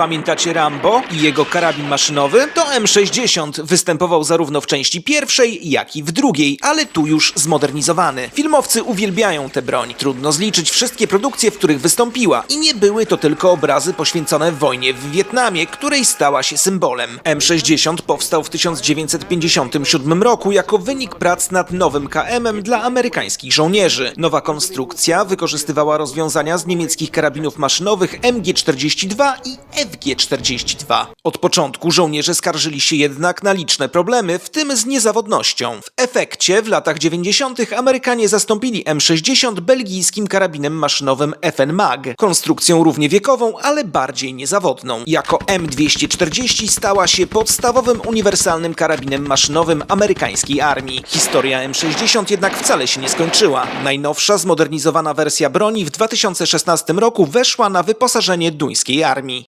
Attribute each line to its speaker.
Speaker 1: Pamiętacie Rambo i jego karabin maszynowy? To M60 występował zarówno w części pierwszej, jak i w drugiej, ale tu już zmodernizowany. Filmowcy uwielbiają tę broń. Trudno zliczyć wszystkie produkcje, w których wystąpiła. I nie były to tylko obrazy poświęcone wojnie w Wietnamie, której stała się symbolem. M60 powstał w 1957 roku jako wynik prac nad nowym KM-em dla amerykańskich żołnierzy. Nowa konstrukcja wykorzystywała rozwiązania z niemieckich karabinów maszynowych MG42 i FG42. Od początku żołnierze skarżyli się jednak na liczne problemy, w tym z niezawodnością. W efekcie w latach 90. Amerykanie zastąpili M60 belgijskim karabinem maszynowym FN Mag, konstrukcją równie wiekową, ale bardziej niezawodną. Jako M240 stała się podstawowym uniwersalnym karabinem maszynowym amerykańskiej armii. Historia M60 jednak wcale się nie skończyła. Najnowsza zmodernizowana wersja broni w 2016 roku weszła na wyposażenie duńskiej armii.